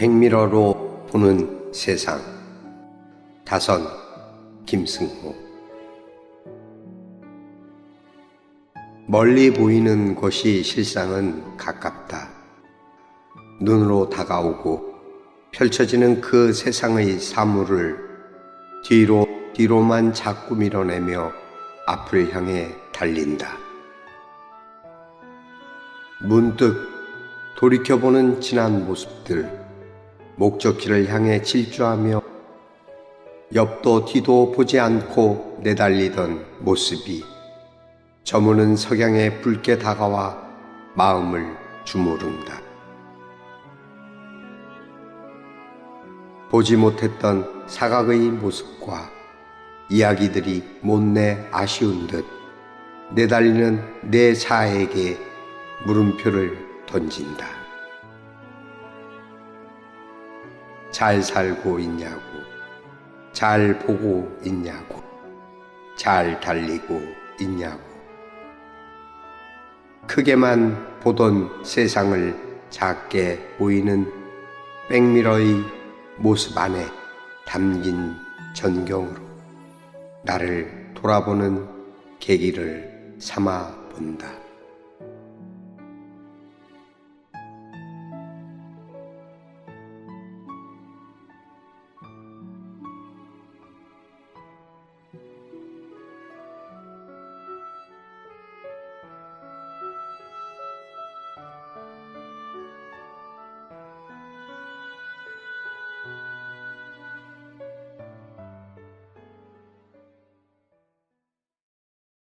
백미러로 보는 세상 다선 김승호 멀리 보이는 곳이 실상은 가깝다. 눈으로 다가오고 펼쳐지는 그 세상의 사물을 뒤로 뒤로만 자꾸 밀어내며 앞을 향해 달린다. 문득 돌이켜보는 지난 모습들, 목적지를 향해 질주하며 옆도 뒤도 보지 않고 내달리던 모습이 저무는 석양에 붉게 다가와 마음을 주무른다. 보지 못했던 사각의 모습과 이야기들이 못내 아쉬운 듯 내달리는 내 자에게 물음표를 던진다. 잘 살고 있냐고, 잘 보고 있냐고, 잘 달리고 있냐고. 크게만 보던 세상을 작게 보이는 백미러의 모습 안에 담긴 전경으로 나를 돌아보는 계기를 삼아 본다.